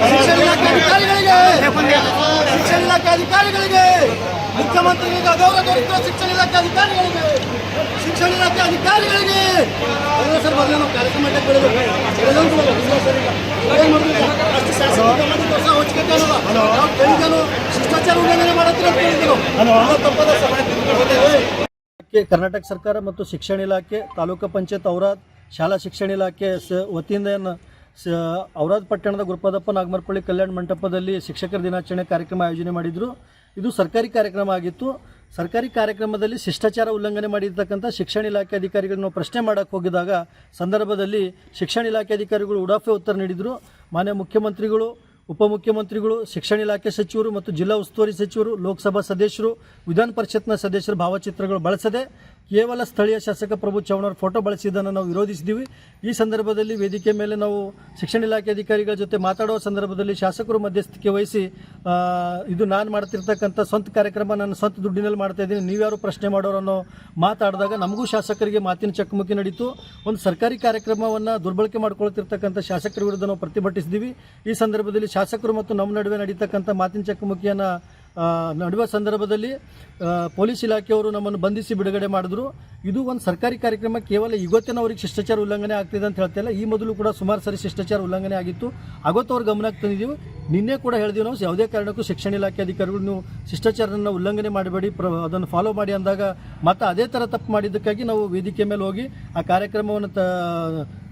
ಶಿಕ್ಷಣ ಇಲಾಖೆ ಅಧಿಕಾರಿಗಳಿಗೆ ಶಿಕ್ಷಣ ಇಲಾಖೆ ಅಧಿಕಾರಿಗಳಿಗೆ ಮುಖ್ಯಮಂತ್ರಿಗಳಿಗೆ ತೋರಿಸುವ ಶಿಕ್ಷಣ ಇಲಾಖೆ ಅಧಿಕಾರಿಗಳಿಗೆ ಶಿಕ್ಷಣ ಇಲಾಖೆ ಅಧಿಕಾರಿಗಳಿಗೆ ಸರ್ ಮೊದಲು ನಾವು ಕಾರ್ಯಕ್ರಮ? ಅಷ್ಟು ಹೊಸ? ನಾವು ಶಿಷ್ಟಾಚಾರ ಉಲ್ಲಂಘನೆ ಮಾಡತ್ರ ಅಂತ ಕೇಳಿದ್ದೇನು ಅದು ತಪ್ಪದ ಸರ್ ಕೆ ಕರ್ನಾಟಕ ಸರ್ಕಾರ ಮತ್ತು ಶಿಕ್ಷಣ ಇಲಾಖೆ, ತಾಲೂಕು ಪಂಚಾಯತ್ ಔರಾದ್ ಶಾಲಾ ಶಿಕ್ಷಣ ಇಲಾಖೆ ಸ, ವತಿಯಿಂದ ಏನು ಸ, ಔರಾದ್ ಪಟ್ಟಣದ ಗುರುಪಾದಪ್ಪ ನಾಗಮರ್ಪಳ್ಳಿ ಕಲ್ಯಾಣ ಮಂಟಪದಲ್ಲಿ ಶಿಕ್ಷಕರ ದಿನಾಚರಣೆ ಕಾರ್ಯಕ್ರಮ ಆಯೋಜನೆ ಮಾಡಿದರು. ಇದು ಸರ್ಕಾರಿ ಕಾರ್ಯಕ್ರಮ ಆಗಿತ್ತು. ಸರ್ಕಾರಿ ಕಾರ್ಯಕ್ರಮದಲ್ಲಿ ಶಿಷ್ಟಾಚಾರ ಉಲ್ಲಂಘನೆ ಮಾಡಿರ್ತಕ್ಕಂಥ ಶಿಕ್ಷಣ ಇಲಾಖೆ ಅಧಿಕಾರಿಗಳನ್ನ ಪ್ರಶ್ನೆ ಮಾಡೋಕ್ಕೆ ಹೋಗಿದಾಗ ಸಂದರ್ಭದಲ್ಲಿ ಶಿಕ್ಷಣ ಇಲಾಖೆ ಅಧಿಕಾರಿಗಳು ಉಡಾಫೆ ಉತ್ತರ ನೀಡಿದರು. ಮಾನ್ಯ ಮುಖ್ಯಮಂತ್ರಿಗಳು ಉಪಮುಖ್ಯಮಂತ್ರಿಗಳು, ಶಿಕ್ಷಣ ಇಲಾಖೆ ಸಚಿವರು ಮತ್ತು ಜಿಲ್ಲಾ ಉಸ್ತುವಾರಿ ಸಚಿವರು, ಲೋಕಸಭಾ ಸದಸ್ಯರು, ವಿಧಾನ ಪರಿಷತ್ನ ಸದಸ್ಯರ ಭಾವಚಿತ್ರಗಳು ಬಳಸದೆ ಕೇವಲ ಸ್ಥಳೀಯ ಶಾಸಕ ಪ್ರಭು ಚೌಹಾಣ್ ಫೋಟೋ ಬಳಸಿದ್ದನ್ನು ನಾವು ವಿರೋಧಿಸಿದ್ದೀವಿ ಈ ಸಂದರ್ಭದಲ್ಲಿ ವೇದಿಕೆ ಮೇಲೆ ನಾವು ಶಿಕ್ಷಣ ಇಲಾಖೆ ಅಧಿಕಾರಿಗಳ ಜೊತೆ ಮಾತಾಡುವ ಸಂದರ್ಭದಲ್ಲಿ ಶಾಸಕರು ಮಧ್ಯಸ್ಥಿಕೆ ವಹಿಸಿ ಇದು ನಾನು ಮಾಡ್ತಿರ್ತಕ್ಕಂಥ ಸ್ವಂತ ಕಾರ್ಯಕ್ರಮ ನಾನು ಸ್ವಂತ ದುಡ್ಡಿನಲ್ಲಿ ಮಾಡ್ತಾ ಇದ್ದೀನಿ, ನೀವ್ಯಾರು ಪ್ರಶ್ನೆ ಮಾಡೋರು ಅನ್ನೋ ಮಾತಾಡಿದಾಗ ನಮಗೂ ಶಾಸಕರಿಗೆ ಮಾತಿನ ಚಕಮಕಿ ನಡೀತು. ಒಂದು ಸರ್ಕಾರಿ ಕಾರ್ಯಕ್ರಮವನ್ನು ದುರ್ಬಳಕೆ ಮಾಡ್ಕೊಳ್ತಿರ್ತಕ್ಕಂಥ ಶಾಸಕರ ವಿರುದ್ಧ ನಾವು ಪ್ರತಿಭಟಿಸಿದ್ದೀವಿ ಈ ಸಂದರ್ಭದಲ್ಲಿ ಶಾಸಕರು ಮತ್ತು ನಮ್ಮ ನಡುವೆ ನಡೀತಕ್ಕಂಥ ಮಾತಿನ ಚಕಮಕಿಯನ್ನು ನಡುವ ಸಂದರ್ಭದಲ್ಲಿ ಪೊಲೀಸ್ ಇಲಾಖೆಯವರು ನಮ್ಮನ್ನು ಬಂಧಿಸಿ ಬಿಡುಗಡೆ ಮಾಡಿದ್ರು. ಇದು ಒಂದು ಸರ್ಕಾರಿ ಕಾರ್ಯಕ್ರಮ, ಕೇವಲ ಇವತ್ತಿನ ಅವ್ರಿಗೆ ಶಿಷ್ಟಾಚಾರ ಉಲ್ಲಂಘನೆ ಆಗ್ತಿದೆ ಅಂತ ಹೇಳ್ತಿಲ್ಲ ಈ ಮೊದಲು ಕೂಡ ಸುಮಾರು ಸರಿ ಶಿಷ್ಟಾಚಾರ ಉಲ್ಲಂಘನೆ ಆಗಿತ್ತು. ಅವ್ರ ಗಮನಕ್ಕೆ ತಂದಿದ್ದೀವಿ. ನಿನ್ನೆ ಕೂಡ ಹೇಳಿದೀವಿ ನಾವು, ಯಾವುದೇ ಕಾರಣಕ್ಕೂ ಶಿಕ್ಷಣ ಇಲಾಖೆ ಅಧಿಕಾರಿಗಳು ನೀವು ಶಿಷ್ಟಾಚಾರನ ಉಲ್ಲಂಘನೆ ಮಾಡಬೇಡಿ, ಪ್ರ ಅದನ್ನು ಫಾಲೋ ಮಾಡಿ ಅಂದಾಗ ಮತ್ತೆ ಅದೇ ಥರ ತಪ್ಪು ಮಾಡಿದ್ದಕ್ಕಾಗಿ ನಾವು ವೇದಿಕೆ ಮೇಲೆ ಹೋಗಿ ಆ ಕಾರ್ಯಕ್ರಮವನ್ನು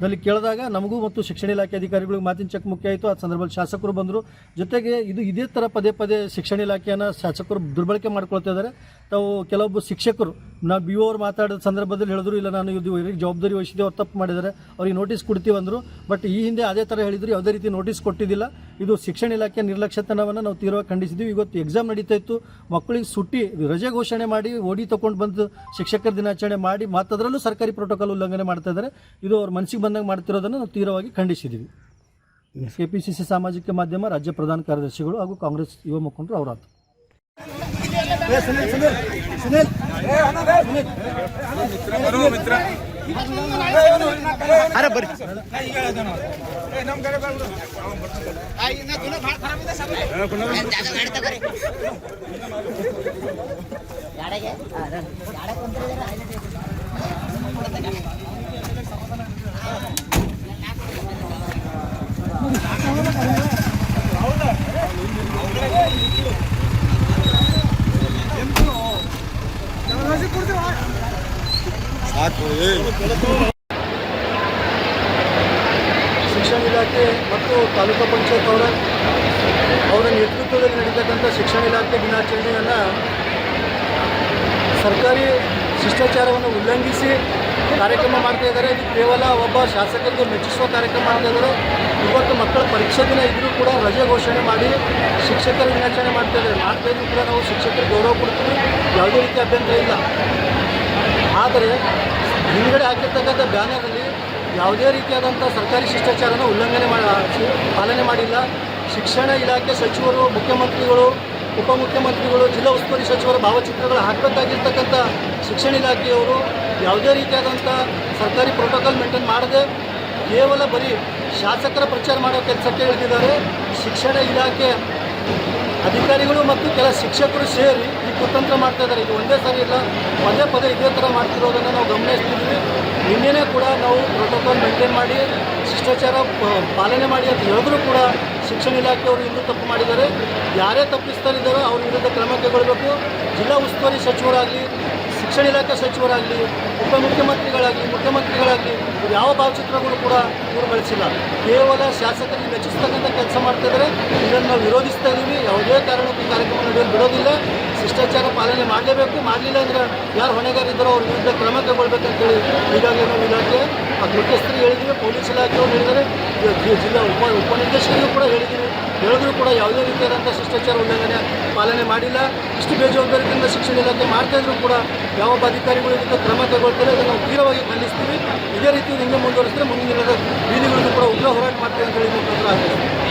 ದಲ್ಲಿ ಕೇಳಿದಾಗ ನಮಗೂ ಮತ್ತು ಶಿಕ್ಷಣ ಇಲಾಖೆ ಅಧಿಕಾರಿಗಳಿಗೆ ಮಾತಿನ ಮುಖ್ಯ ಆಯಿತು. ಆ ಸಂದರ್ಭದಲ್ಲಿ ಶಾಸಕರು ಬಂದರು. ಜೊತೆಗೆ ಇದು ಇದೇ ಥರ ಪದೇ ಪದೇ ಶಿಕ್ಷಣ ಇಲಾಖೆಯನ್ನು ಶಾಸಕರು ದುರ್ಬಳಕೆ ಮಾಡ್ಕೊಳ್ತಾ ಇದ್ದಾರೆ. ತಾವು ಕೆಲವೊಬ್ಬ ಶಿಕ್ಷಕರು ನಾವು ಬಿ ಅವ್ರು ಮಾತಾಡಿದ ಸಂದರ್ಭದಲ್ಲಿ ಹೇಳಿದ್ರು ಇಲ್ಲ ನಾನು ಇದು ಇವರಿಗೆ ಜವಾಬ್ದಾರಿ ವಹಿಸಿದೆ ಅವ್ರು ತಪ್ಪು ಮಾಡಿದ್ದಾರೆ ಅವ್ರಿಗೆ ನೋಟಿಸ್ ಕೊಡ್ತೀವಿ ಅಂದರು. ಬಟ್ ಈ ಹಿಂದೆ ಅದೇ ಥರ ಹೇಳಿದ್ರು ಯಾವುದೇ ರೀತಿ ನೋಟಿಸ್ ಕೊಟ್ಟಿದ್ದಿಲ್ಲ. ಇದು ಶಿಕ್ಷಣ ಇಲಾಖೆ ನಿರ್ಲಕ್ಷ್ಯತನವನ್ನು ನಾವು ತೀವ್ರವಾಗಿ ಖಂಡಿಸಿದ್ದೀವಿ ಇವತ್ತು ಎಕ್ಸಾಮ್ ನಡೀತಾ ಇತ್ತು. ಮಕ್ಕಳಿಗೆ ಸುಟ್ಟಿ ರಜೆ ಘೋಷಣೆ ಮಾಡಿ ಓಡಿ ತಗೊಂಡು ಬಂದು ಶಿಕ್ಷಕರ ದಿನಾಚರಣೆ ಮಾಡಿ ಮತ್ತದರಲ್ಲೂ ಸರ್ಕಾರಿ ಪ್ರೋಟೋಕಾಲ್ ಉಲ್ಲಂಘನೆ ಮಾಡ್ತಾ ಇದ್ದಾರೆ. ಇದು ಅವ್ರ ಮನಸ್ಸಿಗೆ ಬಂದಂಗೆ ಮಾಡ್ತಿರೋದನ್ನು ನಾವು ತೀವ್ರವಾಗಿ ಖಂಡಿಸಿದ್ದೀವಿ ಕೆ ಪಿ ಸಿ ಸಿ ಸಾಮಾಜಿಕ ಮಾಧ್ಯಮ ರಾಜ್ಯ ಪ್ರಧಾನ ಕಾರ್ಯದರ್ಶಿಗಳು ಹಾಗೂ ಕಾಂಗ್ರೆಸ್ ಯುವ ಮುಖಂಡರು ಅವರಾತು ಸುನಿಲ್ ಸುನಿಲ್ ಸುನಿಲ್ ಅರೆ ಬರ್ರಿ ಶಿಕ್ಷಣ ಇಲಾಖೆ ಮತ್ತು ತಾಲೂಕು ಪಂಚಾಯತ್ ಅವರ ಅವರ ನೇತೃತ್ವದಲ್ಲಿ ನಡೀತಕ್ಕಂಥ ಶಿಕ್ಷಣ ಇಲಾಖೆ ದಿನಾಚರಣೆಯನ್ನು ಸರ್ಕಾರಿ ಶಿಷ್ಟಾಚಾರವನ್ನು ಉಲ್ಲಂಘಿಸಿ ಕಾರ್ಯಕ್ರಮ ಮಾಡ್ತಾ ಇದ್ದಾರೆ. ಇದು ಕೇವಲ ಒಬ್ಬ ಶಾಸಕರಿಗೆ ಮೆಚ್ಚಿಸುವ ಕಾರ್ಯಕ್ರಮ ಮಾಡ್ತಾ ಇದ್ದಾರೆ. ಇವತ್ತು ಮಕ್ಕಳ ಪರೀಕ್ಷೆ ದಿನ ಇದ್ದರೂ ಕೂಡ ರಜೆ ಘೋಷಣೆ ಮಾಡಿ ಶಿಕ್ಷಕರ ದಿನಾಚರಣೆ ಮಾಡ್ತಾ ಇದ್ದಾರೆ. ಮಾಡ್ತಾ ಕೂಡ ನಾವು ಶಿಕ್ಷಕರಿಗೆ ಗೌರವ ಕೊಡ್ತೀವಿ. ಯಾವುದೇ ರೀತಿ ಅಭ್ಯಂತರ ಇಲ್ಲ. ಆದರೆ ಹಿಂದ್ಗಡೆ ಹಾಕಿರ್ತಕ್ಕಂಥ ಬ್ಯಾನರಲ್ಲಿ ಯಾವುದೇ ರೀತಿಯಾದಂಥ ಸರ್ಕಾರಿ ಶಿಷ್ಟಾಚಾರನ ಉಲ್ಲಂಘನೆ ಮಾಡಿ ಪಾಲನೆ ಮಾಡಿಲ್ಲ. ಶಿಕ್ಷಣ ಇಲಾಖೆ ಸಚಿವರು, ಮುಖ್ಯಮಂತ್ರಿಗಳು, ಉಪಮುಖ್ಯಮಂತ್ರಿಗಳು, ಜಿಲ್ಲಾ ಉಸ್ತುವಾರಿ ಸಚಿವರ ಭಾವಚಿತ್ರಗಳು ಹಾಕಬೇಕಾಗಿರ್ತಕ್ಕಂಥ ಶಿಕ್ಷಣ ಇಲಾಖೆಯವರು ಯಾವುದೇ ರೀತಿಯಾದಂಥ ಸರ್ಕಾರಿ ಪ್ರೋಟೋಕಾಲ್ ಮೇಂಟೈನ್ ಮಾಡದೆ ಕೇವಲ ಬರೀ ಶಾಸಕರ ಪ್ರಚಾರ ಮಾಡೋ ಕೆಲಸಕ್ಕೆ ಇಳಿದಿದ್ದಾರೆ. ಶಿಕ್ಷಣ ಇಲಾಖೆ ಅಧಿಕಾರಿಗಳು ಮತ್ತು ಕೆಲ ಶಿಕ್ಷಕರು ಸೇರಿ ಈ ಕುತಂತ್ರ ಮಾಡ್ತಾ ಇದ್ದಾರೆ. ಇದು ಒಂದೇ ಸಾರಿ ಇಲ್ಲ. ಪದೇ ಪದೇ ಇದೇ ಥರ ಮಾಡ್ತಿರೋದನ್ನು ನಾವು ಗಮನಿಸ್ತಿದ್ವಿ ನಿನ್ನೆನೇ ಕೂಡ ನಾವು ಪ್ರೋಟೋಕಾಲ್ ಮೇಂಟೈನ್ ಮಾಡಿ, ಶಿಷ್ಟಾಚಾರ ಪಾಲನೆ ಮಾಡಿ ಅಂತ ಹೇಳಿದ್ರು ಕೂಡ ಶಿಕ್ಷಣ ಇಲಾಖೆಯವರು ಇನ್ನೂ ತಪ್ಪು ಮಾಡಿದ್ದಾರೆ. ಯಾರೇ ತಪ್ಪಿಸ್ತಾರಿದ್ದಾರೋ ಅವ್ರ ವಿರುದ್ಧ ಕ್ರಮ ಕೈಗೊಳ್ಳಬೇಕು. ಜಿಲ್ಲಾ ಉಸ್ತುವಾರಿ ಸಚಿವರಾಗಲಿ, ಶಿಕ್ಷಣ ಇಲಾಖೆ ಸಚಿವರಾಗಲಿ, ಉಪಮುಖ್ಯಮಂತ್ರಿಗಳಾಗಲಿ, ಮುಖ್ಯಮಂತ್ರಿಗಳಾಗಲಿ ಯಾವ ಭಾವಚಿತ್ರಗಳು ಕೂಡ ಇವರು ಬಳಸಿಲ್ಲ. ಕೇವಲ ಶಾಸಕರಿಗೆ ಮೆಚ್ಚಿಸ್ತಕ್ಕಂಥ ಕೆಲಸ ಮಾಡ್ತಾ ಇದ್ದಾರೆ ಇದನ್ನು ನಾವು ವಿರೋಧಿಸ್ತಾ ಇದ್ದೀವಿ ಯಾವುದೇ ಕಾರಣಕ್ಕೂ ಕಾರ್ಯಕ್ರಮ ನಡೆಯಲು ಬಿಡೋದಿಲ್ಲ. ಶಿಷ್ಟಾಚಾರ ಪಾಲನೆ ಮಾಡಲೇಬೇಕು. ಮಾಡಲಿಲ್ಲ ಅಂದರೆ ಯಾರು ಹೊಣೆಗಾರಿದ್ದಾರೋ ಅವ್ರ ವಿರುದ್ಧ ಕ್ರಮ ಕೈಗೊಳ್ಬೇಕಂತೇಳಿ ಈಗಾಗಲೇ ನಾವು ಇಲಾಖೆ ಮುಖ್ಯಸ್ಥರಿಗೆ ಹೇಳಿದ್ದೀವಿ ಪೊಲೀಸ್ ಇಲಾಖೆಯವರು ಹೇಳಿದ್ದಾರೆ. ಜಿಲ್ಲಾ ಉಪ ಉಪನಿರ್ದೇಶಕರಿಗೂ ಕೂಡ ಹೇಳಿದ್ದೀವಿ ಹೇಳಿದ್ರು ಕೂಡ ಯಾವುದೇ ರೀತಿಯಾದಂಥ ಶಿಷ್ಟಾಚಾರ ಉಲ್ಲಂಘನೆ ಪಾಲನೆ ಮಾಡಿಲ್ಲ. ಇಷ್ಟು ಬೇಜವಾಬ್ದಾರಿಯಿಂದ ಶಿಕ್ಷಣ ಇಲಾಖೆ ಮಾಡ್ತಾ ಇದ್ರು ಕೂಡ ಯಾವ ಅಧಿಕಾರಿಗಳು ಇದಕ್ಕೆ ಕ್ರಮ ತಗೊಳ್ತಾರೆ, ಅದನ್ನು ನಾವು ತೀವ್ರವಾಗಿ ಖಂಡಿಸ್ತೀವಿ. ಇದೇ ರೀತಿ ಹಿಂದೆ ಮುಂದುವರಿಸಿದ್ರೆ ಮುಂದಿನ ದಿನದ ಕೂಡ ಉಗ್ರ ಹೋರಾಟ ಮಾಡ್ತೀವಿ ಅಂತ ಹೇಳಿ ಮುಖಾಂತರ